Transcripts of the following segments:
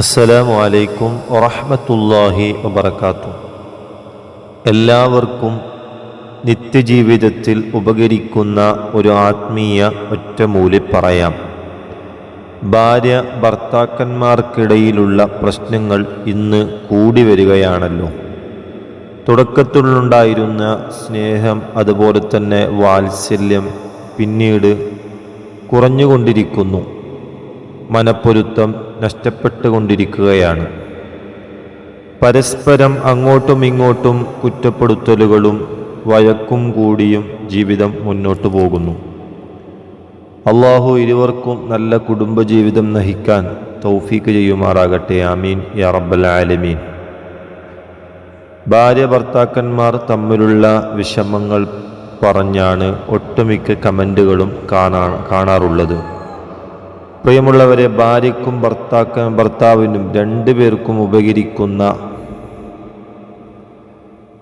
അസ്സലാമു അലൈക്കും വറഹമത്തല്ലാഹി വബർക്കാത്തു എല്ലാവർക്കും നിത്യജീവിതത്തിൽ ഉപകരിക്കുന്ന ഒരു ആത്മീയ ഒറ്റമൂലി പറയാം. ഭാര്യ ഭർത്താക്കന്മാർക്കിടയിലുള്ള പ്രശ്നങ്ങൾ ഇന്ന് കൂടി വരികയാണല്ലോ. തുടക്കത്തിലുണ്ടായിരുന്ന സ്നേഹം അതുപോലെ തന്നെ വാത്സല്യം പിന്നീട് കുറഞ്ഞുകൊണ്ടിരിക്കുന്നു. മനപ്പൊരുത്തം നഷ്ടപ്പെട്ടുകൊണ്ടിരിക്കുകയാണ്. പരസ്പരം അങ്ങോട്ടും ഇങ്ങോട്ടും കുറ്റപ്പെടുത്തലുകളും വഴക്കും കൂടിയും ജീവിതം മുന്നോട്ടു പോകുന്നു. അള്ളാഹു ഇരുവർക്കും നല്ല കുടുംബജീവിതം നഹിക്കാൻ തൗഫീക്ക് ചെയ്യുമാറാകട്ടെ. ആമീൻ. യാ റബ്ബൽ ആലമീൻ. ഭാര്യ ഭർത്താക്കന്മാർ തമ്മിലുള്ള വിഷമങ്ങൾ പറഞ്ഞാണ് ഒട്ടുമിക്ക കമന്റുകളും കാണാ കാണാറുള്ളത്. പ്രിയമുള്ളവരെ ഭാര്യയ്ക്കും ഭർത്താക്ക ഭർത്താവിനും രണ്ടുപേർക്കും ഉപകരിക്കുന്ന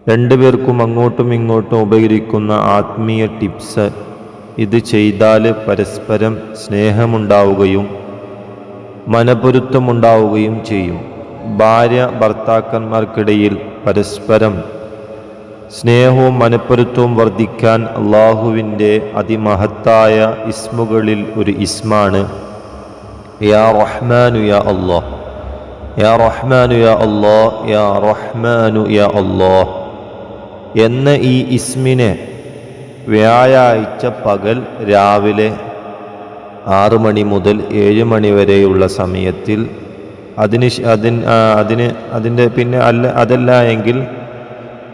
രണ്ടുപേർക്കും അങ്ങോട്ടും ഇങ്ങോട്ടും ഉപകരിക്കുന്ന ആത്മീയ ടിപ്സ് ഇത് ചെയ്താൽ പരസ്പരം സ്നേഹമുണ്ടാവുകയും മനപ്പൊരുത്തമുണ്ടാവുകയും ചെയ്യും. ഭാര്യ ഭർത്താക്കന്മാർക്കിടയിൽ പരസ്പരം സ്നേഹവും മനപ്പൊരുത്തവും വർദ്ധിക്കാൻ അള്ളാഹുവിന്റെ അതിമഹത്തായ ഇസ്മുകളിൽ ഒരു ഇസ്മാണ്. യാ റഹ്മാനു يا الله. യാ റഹ്മാനു യാ الله. യാ റഹ്മാനു യാ الله. എന്ന ഈ ഇസ്മിനെ വ്യാഴാഴ്ച പകൽ രാവിലെ ആറു മണി മുതൽ ഏഴ് മണി വരെയുള്ള സമയത്തിൽ അതിന് അതിന് അതിന് അതിന്റെ പിന്നെ അല്ല അതല്ല എങ്കിൽ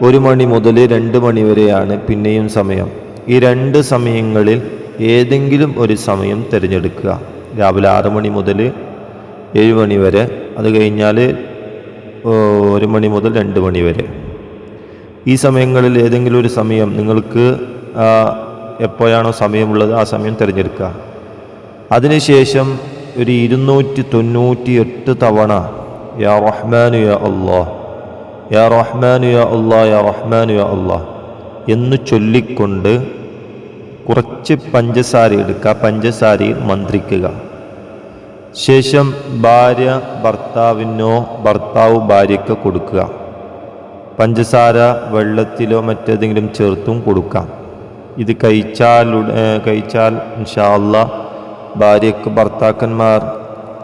ഒരു മണി മുതൽ രണ്ട് മണി വരെയാണ് പിന്നെയും സമയം. ഈ രണ്ട് സമയങ്ങളിൽ ഏതെങ്കിലും ഒരു സമയം തിരഞ്ഞെടുക്കുക. രാവിലെ ആറ് മണി മുതൽ ഏഴ് മണി വരെ. അത് കഴിഞ്ഞാൽ ഒരു മണി മുതൽ രണ്ട് മണി വരെ. ഈ സമയങ്ങളിൽ ഏതെങ്കിലും ഒരു സമയം നിങ്ങൾക്ക് എപ്പോഴാണോ സമയമുള്ളത് ആ സമയം തിരഞ്ഞെടുക്കുക. അതിനുശേഷം ഒരു ഇരുന്നൂറ്റി തൊണ്ണൂറ്റി എട്ട് തവണ യാ റഹ്മാനു യാ അള്ളാഹ് യാ റഹ്മാനു യാ അള്ളാഹ് യാ റഹ്മാനു യാ അള്ളാഹ് എന്ന് ചൊല്ലിക്കൊണ്ട് കുറച്ച് പഞ്ചസാര എടുക്കുക. പഞ്ചസാരയിൽ മന്ത്രിക്കുക. ശേഷം ഭാര്യ ഭർത്താവിനോ ഭർത്താവ് ഭാര്യയ്ക്ക് കൊടുക്കുക. പഞ്ചസാര വെള്ളത്തിലോ മറ്റേതെങ്കിലും ചേർത്തും കൊടുക്കാം ഇത് കഴിച്ചാൽ കഴിച്ചാൽ ഇൻഷാല്ല ഭാര്യക്ക് ഭർത്താക്കന്മാർ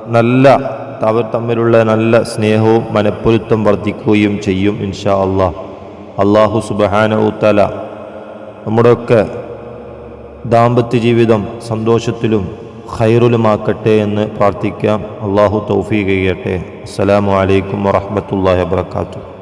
നല്ല അവർ തമ്മിലുള്ള നല്ല സ്നേഹവും മനപ്പൊരുത്തം വർദ്ധിക്കുകയും ചെയ്യും ഇൻഷാ അള്ളാഹ് അള്ളാഹു സുബഹാനവുത്തല നമ്മുടെയൊക്കെ ദാമ്പത്യ ജീവിതം സന്തോഷത്തിലും ഖൈറുലുമാക്കട്ടെ എന്ന് പ്രാർത്ഥിക്കാം. അള്ളാഹു തൗഫീഖ് ചെയ്യട്ടെ. അസ്സലാമു അലൈക്കും വറഹ്മത്തുള്ളാഹി വബറകാതുഹു.